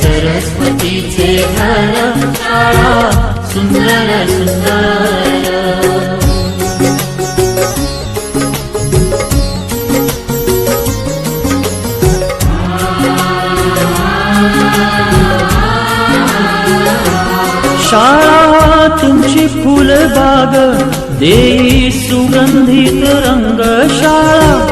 सरस्वतीचे घर शाळा सुंदर सुंदर. शाळा तुमची फुलबाग देई सुगंधित रंग शाळा